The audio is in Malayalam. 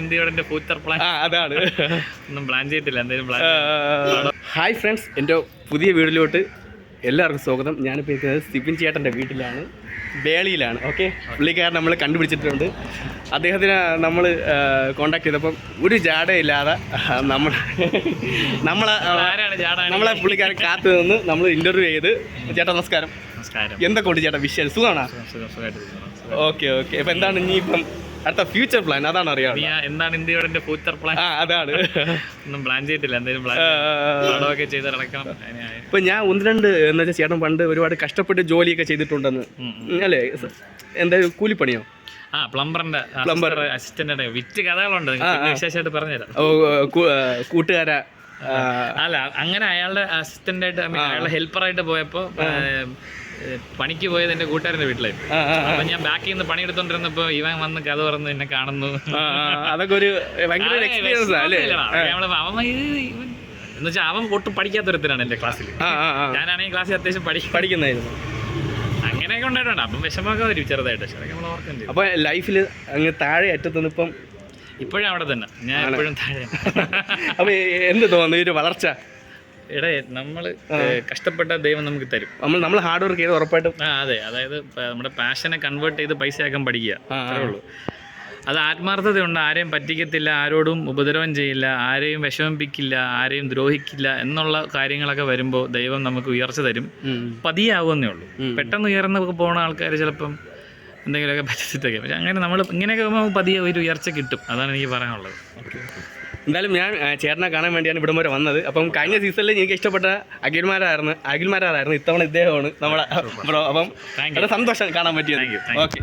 ഇന്ത്യയുടെ ഫ്യൂച്ചർ പ്ലാൻ അതാണ്. ഒന്നും പ്ലാൻ ചെയ്തിട്ടില്ല എന്തെങ്കിലും പ്ലാൻ ഹായ് ഫ്രണ്ട്സ് എന്റെ പുതിയ വീട്ടിലോട്ട് എല്ലാവർക്കും സ്വാഗതം. ഞാനിപ്പോൾ ഇരിക്കുന്നത് സിബിൻ ചേട്ടന്റെ വീട്ടിലാണ് ബേളിയിലാണ് ഓക്കെ പുള്ളിക്കാരൻ നമ്മൾ കണ്ടുപിടിച്ചിട്ടുണ്ട്. അദ്ദേഹത്തിന് നമ്മൾ കോണ്ടാക്ട് ചെയ്തപ്പം ഒരു ജാടയില്ലാതെ നമ്മൾ നമ്മളെ നമ്മളെ പുള്ളിക്കാരൻ കാത്തു നിന്ന് നമ്മൾ ഇന്റർവ്യൂ ചെയ്ത്. ചേട്ടാ നമസ്കാരം. നമസ്കാരം. എന്തൊക്കെ ഉണ്ട് ചേട്ടാ വിഷയം സുഖമാണോ. ഓക്കെ ഓക്കെ അപ്പം എന്താണ് ഇനിയിപ്പം അടുത്ത ഫ്യൂച്ചർ പ്ലാൻ അതാണ് അറിയാം എന്താണ് ഇന്ത്യയുടെ ഫ്യൂച്ചർ പ്ലാൻ അതാണ്. ഒന്നും പ്ലാൻ ചെയ്തിട്ടില്ല എന്തെങ്കിലും പ്ലാൻ ചെയ്ത് നടക്കണം. ഇപ്പൊ ഞാൻ ഒന്ന് രണ്ട് എന്ന് വെച്ചാൽ ചേട്ടൻ പണ്ട് ഒരുപാട് കഷ്ടപ്പെട്ട് ജോലിയൊക്കെ ചെയ്തിട്ടുണ്ടെന്ന്. അല്ലേ? എന്താ കൂലിപ്പണിയോ? ആ പ്ലംബറിന്റെ പ്ലംബർ. അസിസ്റ്റന്റ് വിറ്റ് കഥകളുണ്ട്. വിശേഷമായിട്ട് പറഞ്ഞുതരാം. കൂട്ടുകാരാ അല്ല അങ്ങനെ അയാളുടെ അസിസ്റ്റന്റ് ആയിട്ട് അയാളുടെ ഹെൽപ്പറായിട്ട് പോയപ്പോ പണിക്ക് പോയത് എന്റെ കൂട്ടുകാരന്റെ വീട്ടിലായിരുന്നു. അപ്പൊ ഞാൻ ബാക്കിൽ നിന്ന് പണിയെടുത്തോണ്ടിരുന്നപ്പോ ഇവൻ വന്ന് കഥ പറഞ്ഞ് എന്നെ കാണുന്നു. അതൊക്കെ ഒരു ഭയങ്കര എക്സ്പീരിയൻസ് അവൻ ഇത് ഇവൻ എന്ന് വെച്ചാൽ അവൻ ഒട്ടും പഠിക്കാത്തൊരുത്തരാണ് എന്റെ ക്ലാസ്സിൽ ഞാനാണെങ്കിൽ ക്ലാസ്സിൽ അത്യാവശ്യം പഠിക്കും പഠിക്കുന്നതായിരുന്നു. അങ്ങനെയൊക്കെ ഉണ്ടായിട്ടുണ്ട്. അപ്പം വിഷമമൊക്കെ വരും ചെറുതായിട്ട്. അപ്പൊ ലൈഫിൽ അങ്ങ് താഴെ അറ്റത്തുനിന്ന് ഇപ്പം ഇപ്പോഴും അവിടെ തന്നെ. ഞാൻ എപ്പോഴും താഴെ. അപ്പൊ എന്ത് തോന്നുന്നു? ഈ ഒരു വളർച്ച. എടേ നമ്മൾ കഷ്ടപ്പെട്ട ദൈവം നമുക്ക് തരും. നമ്മൾ നമ്മൾ ഹാർഡ് വർക്ക് ചെയ്ത് ഉറപ്പായിട്ടും ആ അതെ. അതായത് നമ്മുടെ പാഷനെ കൺവേർട്ട് ചെയ്ത് പൈസയാക്കാൻ പഠിക്കുക. ആ, ആ. അത്രേ ഉള്ളൂ. അത് ആത്മാർത്ഥതയുണ്ട്. ആരെയും പറ്റിക്കത്തില്ല ആരോടും ഉപദ്രവം ചെയ്യില്ല ആരെയും വിഷമിപ്പിക്കില്ല ആരെയും ദ്രോഹിക്കില്ല എന്നുള്ള കാര്യങ്ങളൊക്കെ വരുമ്പോൾ ദൈവം നമുക്ക് ഉയർച്ച തരും. പതിയാവുന്നേ ഉള്ളൂ. പെട്ടെന്ന് ഉയർന്ന് പോണ ആൾക്കാർ ചിലപ്പം എന്തെങ്കിലുമൊക്കെ പറ്റിച്ചിട്ടൊക്കെ. പക്ഷെ അങ്ങനെ നമ്മൾ ഇങ്ങനെയൊക്കെ ആകുമ്പോൾ പതിയെ ഒരു ഉയർച്ച കിട്ടും. അതാണ് എനിക്ക് പറയാനുള്ളത്. എന്തായാലും ഞാൻ ചേട്ടനെ കാണാൻ വേണ്ടിയാണ് ഇവിടം വരെ വന്നത്. അപ്പം കഴിഞ്ഞ സീസണിൽ എനിക്ക് ഇഷ്ടപ്പെട്ട അഖിൽമാരായിരുന്നു അഖിൽമാരായിരുന്നു ഇത്തവണ ഇദ്ദേഹമാണ് നമ്മളെ ബ്രോ. അപ്പം. വളരെ സന്തോഷം കാണാൻ പറ്റിയത്. ഓക്കെ